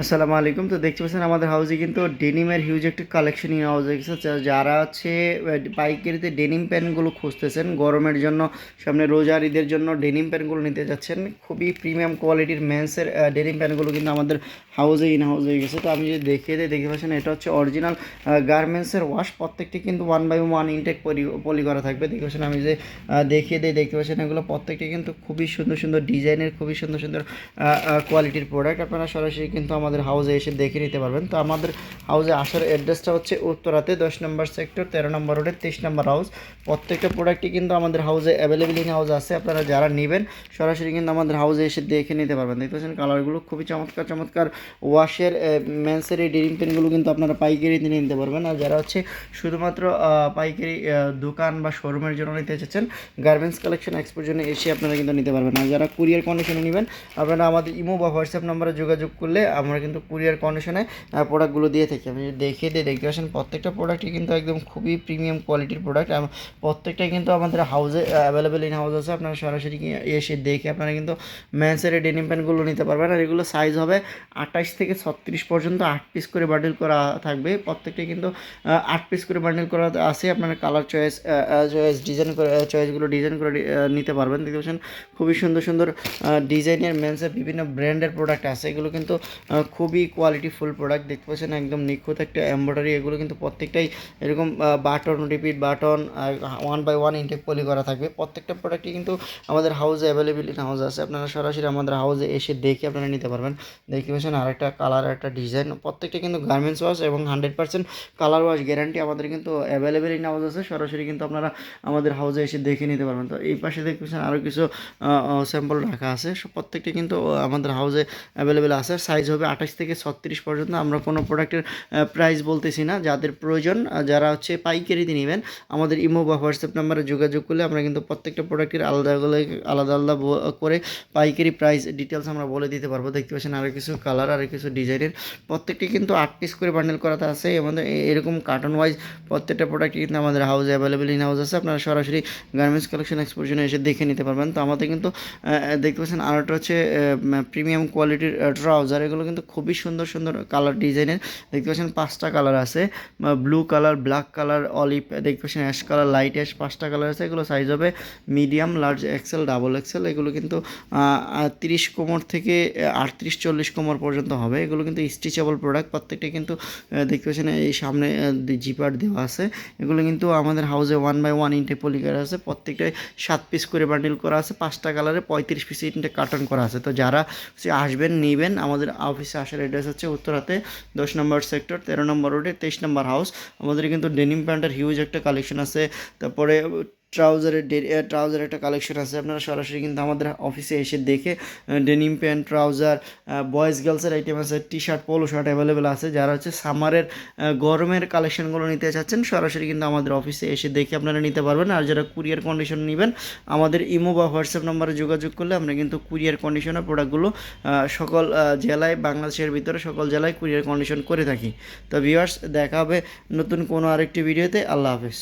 আসসালামু আলাইকুম। তো দেখতে পাচ্ছেন আমাদের হাউসে কিন্তু ডেনিমের হিউজ একটি কালেকশন ইন হাউস যা- যারা হচ্ছে পাইকারিতে ডেনিম প্যান্টগুলো খুঁজতেছেন, গরমের জন্য, সামনে রোজার ঈদের জন্য ডেনিম প্যান্টগুলো নিতে যাচ্ছেন, খুবই প্রিমিয়াম কোয়ালিটির মেন্সের ডেনিম প্যান্টগুলো কিন্তু আমাদের হাউসে ইন হাউস হয়ে গেছে। তো আমি যদি দেখিয়ে দিই, দেখতে পাচ্ছেন এটা হচ্ছে অরিজিনাল গার্মেন্টসের ওয়াশ প্রত্যেকটি কিন্তু one by one intact poly করা থাকবে। দেখতে পাচ্ছেন আমি যে দেখিয়ে দিই, দেখতে পাচ্ছেন এগুলো প্রত্যেকটি কিন্তু খুবই সুন্দর সুন্দর ডিজাইনের খুবই সুন্দর সুন্দর কোয়ালিটির প্রোডাক্ট আপনারা সরাসরি কিন্তু আমাদের হাউসে এসে দেখে নিতে পারবেন। তো আমাদের হাউসে আসার অ্যাড্রেসটা হচ্ছে উত্তরাতে দশ নম্বর সেক্টর তেরো নম্বর রোডের তেইশ নম্বর হাউস প্রত্যেকটা প্রোডাক্টই কিন্তু আমাদের হাউসে অ্যাভেলেবেল ইন হাউস আছে, আপনারা যারা নেবেন, সরাসরি কিন্তু আমাদের হাউসে এসে দেখে নিতে পারবেন। দেখতে পাচ্ছেন কালারগুলো খুবই চমৎকার চমৎকার ওয়াশের মেন্সের এই ডেরিং পেনগুলো কিন্তু আপনারা পাইকারি নিয়ে নিতে পারবেন। আর যারা হচ্ছে শুধুমাত্র পাইকারি দোকান বা শোরুমের জন্য নিতে চাচ্ছেন গার্মেন্টস কালেকশন এক্সপোর জন্য এসে আপনারা কিন্তু নিতে পারবেন। আর যারা কুরিয়ার কন্ডিশনে নেবেন, আপনারা আমাদের ইমো বা হোয়াটসঅ্যাপ নম্বরে যোগাযোগ করলে আমরা কিন্তু কুরিয়ার কন্ডিশনে প্রোডাক্টগুলো দিয়ে থাকি। আপনি যদি দেখে দিয়ে দেখতে পাচ্ছেন প্রত্যেকটা প্রোডাক্টই কিন্তু একদম খুবই প্রিমিয়াম কোয়ালিটির প্রোডাক্ট প্রত্যেকটাই কিন্তু আমাদের হাউসে অ্যাভেলেবেল ইন হাউস আছে। আপনারা সরাসরি এসে দেখে আপনারা কিন্তু ম্যান্সের ডেনিম প্যান্টগুলো নিতে পারবেন। আর এগুলো সাইজ হবে আঠাশ থেকে ছত্রিশ পর্যন্ত আট পিস করে বান্ডেল করা থাকবে। প্রত্যেকটাই কিন্তু আট পিস করে বান্ডেল করা আছে। আপনারা কালার চয়েস চয়েস ডিজাইন করে চয়েসগুলো ডিজাইন করে নিতে পারবেন। দেখতে পাচ্ছেন, খুবই সুন্দর সুন্দর ডিজাইনের মেন্সের বিভিন্ন ব্র্যান্ডের প্রোডাক্ট আছে। এগুলো কিন্তু খুবই কোয়ালিটি ফুল প্রোডাক্ট দেখতে পাচ্ছেন, একদম নিখুঁত একটা এমব্রয়ডারি এগুলো কিন্তু প্রত্যেকটাই এরকম button repeat button one by one intact poly করা থাকবে। প্রত্যেকটা প্রোডাক্টই কিন্তু আমাদের হাউসে অ্যাভেলেবেল ইন হাউস আছে। আপনারা সরাসরি আমাদের হাউসে এসে দেখে আপনারা নিতে পারবেন। দেখতে পাচ্ছেন, আরেকটা কালার একটা ডিজাইন প্রত্যেকটা কিন্তু গার্মেন্টস ওয়াশ এবং hundred percent colour wash guarantee আমাদের কিন্তু অ্যাভেলেবেল ইন হাউস আছে। সরাসরি কিন্তু আপনারা আমাদের হাউসে এসে দেখে নিতে পারবেন। তো এই পাশে দেখতে পাচ্ছেন আরও কিছু স্যাম্পল রাখা আছে। প্রত্যেকটা কিন্তু আমাদের হাউসে অ্যাভেলেবেল আছে। সাইজ হবে আঠাশ থেকে ছত্রিশ পর্যন্ত আমরা কোনো প্রোডাক্টের প্রাইস বলতেছি না। যাদের প্রয়োজন যারা হচ্ছে পাইকারিতে নেবেন, আমাদের ইমো বা হোয়াটসঅ্যাপ নাম্বারে যোগাযোগ করলে আমরা কিন্তু প্রত্যেকটা প্রোডাক্টের আলাদা আলাদা আলাদা করে পাইকারি প্রাইস ডিটেলস আমরা বলে দিতে পারব। দেখতে পাচ্ছেন আরও কিছু কালার আরও কিছু ডিজাইনের প্রত্যেকটি কিন্তু আট পিস করে বান্ডেল করাতে আছে আমাদের এরকম কার্টন ওয়াইজ প্রত্যেকটা প্রোডাক্ট কিন্তু আমাদের হাউসে অ্যাভেলেবেল ইন হাউস আছে। আপনারা সরাসরি গার্মেন্টস কালেকশন এক্সপোজনে এসে দেখে নিতে পারবেন। তো আমাদের কিন্তু দেখতে পাচ্ছেন আরেকটা হচ্ছে প্রিমিয়াম কোয়ালিটির ট্রাউজার এগুলো কিন্তু খুবই সুন্দর সুন্দর কালার ডিজাইনের দেখতে পাচ্ছেন পাঁচটা কালার আছে। Blue colour black colour olive দেখতে পাচ্ছেন অ্যাশ কালার লাইট অ্যাশ পাঁচটা কালার আছে। এগুলো সাইজ হবে medium large XL double XL এগুলো কিন্তু তিরিশ কোমর থেকে আটত্রিশ, চল্লিশ কোমর পর্যন্ত হবে। এগুলো কিন্তু স্টিচেবল প্রোডাক্ট প্রত্যেকটা কিন্তু দেখতে পাচ্ছেন এই সামনে জিপার দেওয়া আছে। এগুলো কিন্তু আমাদের হাউসে ওয়ান বাই ওয়ান ইনটে পলিকার আছে। প্রত্যেকটাই সাত পিস করে বান্ডিল করা আছে। পাঁচটা কালারে পঁয়ত্রিশ পিস ইনটে কার্টন করা আছে। তো যারা আসবেন, নেবেন আমাদের অফিসে আসার অ্যাড্রেস হচ্ছে উত্তরাতে, দশ নম্বর সেক্টর তেরো নম্বর রোডে তেইশ নম্বর হাউস আমাদের কিন্তু ডেনিম প্যান্টের হিউজ একটা কালেকশন আছে। তারপরে ট্রাউজারের ট্রাউজার একটা কালেকশন আছে। আপনারা সরাসরি কিন্তু আমাদের অফিসে এসে দেখে ডেনিম প্যান্ট ট্রাউজার বয়েজ গার্লসের আইটেম আছে T shirt polo shirt available আছে। যারা হচ্ছে সামারের গরমের কালেকশনগুলো নিতে চাচ্ছেন, সরাসরি কিন্তু আমাদের অফিসে এসে দেখে আপনারা নিতে পারবেন। আর যারা কুরিয়ার কন্ডিশন নেবেন, আমাদের ইমো বা হোয়াটসঅ্যাপ নাম্বারে যোগাযোগ করলে আমরা কিন্তু কুরিয়ার কন্ডিশনের প্রোডাক্টগুলো সকল জেলায়, বাংলাদেশের ভিতরে সকল জেলায় কুরিয়ার কন্ডিশন করে থাকি। তো ভিউয়ার্স দেখা হবে নতুন কোনো আরেকটি ভিডিওতে আল্লাহ হাফেজ।